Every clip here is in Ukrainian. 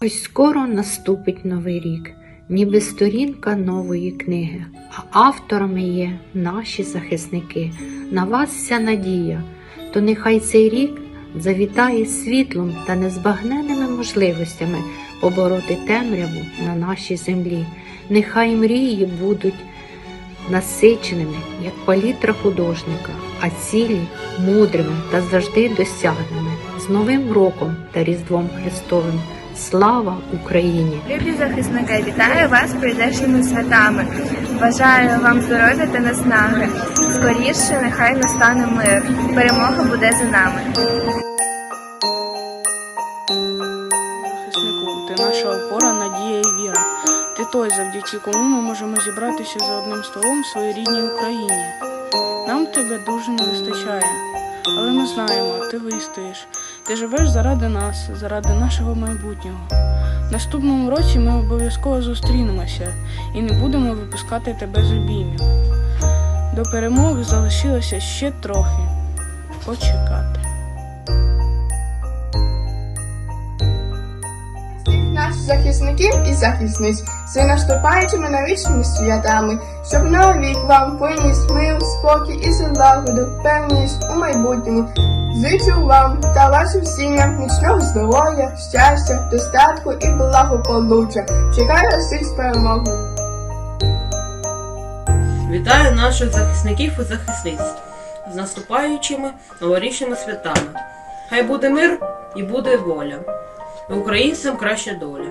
Ось скоро наступить новий рік, ніби сторінка нової книги, а авторами є наші захисники. На вас вся надія, то нехай цей рік завітає світлом та незбагненними можливостями побороти темряву на нашій землі. Нехай мрії будуть насиченими, як палітра художника, а цілі мудрими та завжди досягними. З Новим роком та Різдвом Христовим. Слава Україні! Любі захисники, вітаю вас з прийдешніми святами. Бажаю вам здоров'я та наснаги. Скоріше нехай настане мир. Перемога буде за нами. Захиснику, ти наша опора, надія і віра. Ти той, завдяки кому ми можемо зібратися за одним столом в своїй рідній Україні. Нам тебе дуже не вистачає, але ми знаємо, ти вистоїш. Ти живеш заради нас, заради нашого майбутнього. Наступному році ми обов'язково зустрінемося і не будемо випускати тебе з обіймів. До перемоги залишилося ще трохи почекати. Наших захисників і захисниць з наступаючими новорічними святами, щоб новий рік вам приніс мир, спокій і злагоду, певність у майбутньому. Зичу вам та вашим сім'ям міцного здоров'я, щастя, достатку і благополуччя. Чекаю всіх з перемогою. Вітаю наших захисників і захисниць з наступаючими новорічними святами. Хай буде мир і буде воля. Українцям краща доля.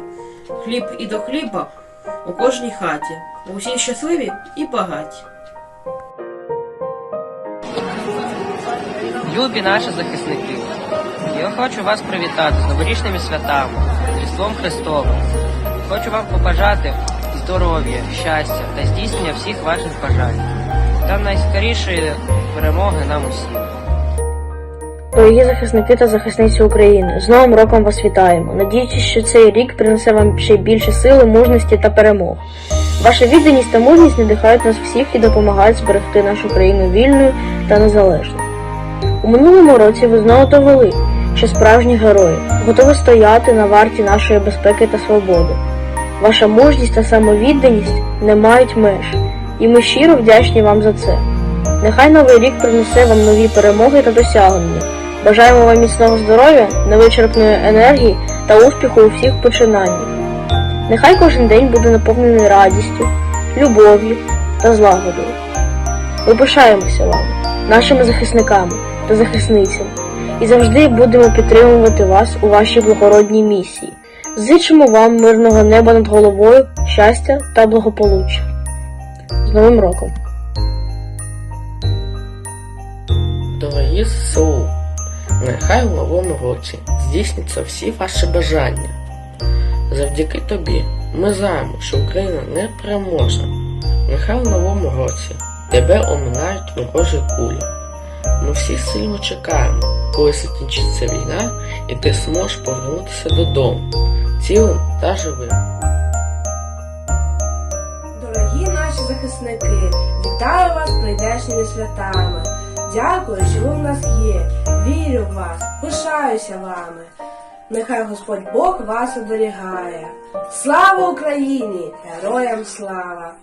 Хліб і до хліба у кожній хаті. Усі щасливі і багаті. Любі наші захисники, я хочу вас привітати з новорічними святами, Різдвом Христовим. Хочу вам побажати здоров'я, щастя та здійснення всіх ваших бажань та найскорішої перемоги нам усім. Дорогі захисники та захисниці України, з Новим роком вас вітаємо. Надіючись, що цей рік принесе вам ще більше сили, мужності та перемог. Ваша відданість та мужність надихають нас всіх і допомагають зберегти нашу країну вільною та незалежною. У минулому році ви знову довели, що справжні герої готові стояти на варті нашої безпеки та свободи. Ваша мужність та самовідданість не мають меж, і ми щиро вдячні вам за це. Нехай новий рік принесе вам нові перемоги та досягнення. Бажаємо вам міцного здоров'я, невичерпної енергії та успіху у всіх починаннях. Нехай кожен день буде наповнений радістю, любов'ю та злагодою. Ми пишаємося вами, нашими захисниками та захисницями, і завжди будемо підтримувати вас у вашій благородній місії. Зичимо вам мирного неба над головою, щастя та благополуччя. З Новим роком! Дорогі ЗСУ, нехай у новому році здійсняться всі ваші бажання. Завдяки тобі ми знаємо, що Україна не переможе. Нехай у новому році тебе оминають ворожі кулі. Ми всі сильно чекаємо, коли закінчиться війна, і ти зможеш повернутися додому, цілим та живим. Дорогі наші захисники, вітаю вас з прийдешніми святами. Дякую, що ви в нас є. Вірю в вас, пишаюся вами. Нехай Господь Бог вас оберігає. Слава Україні! Героям слава!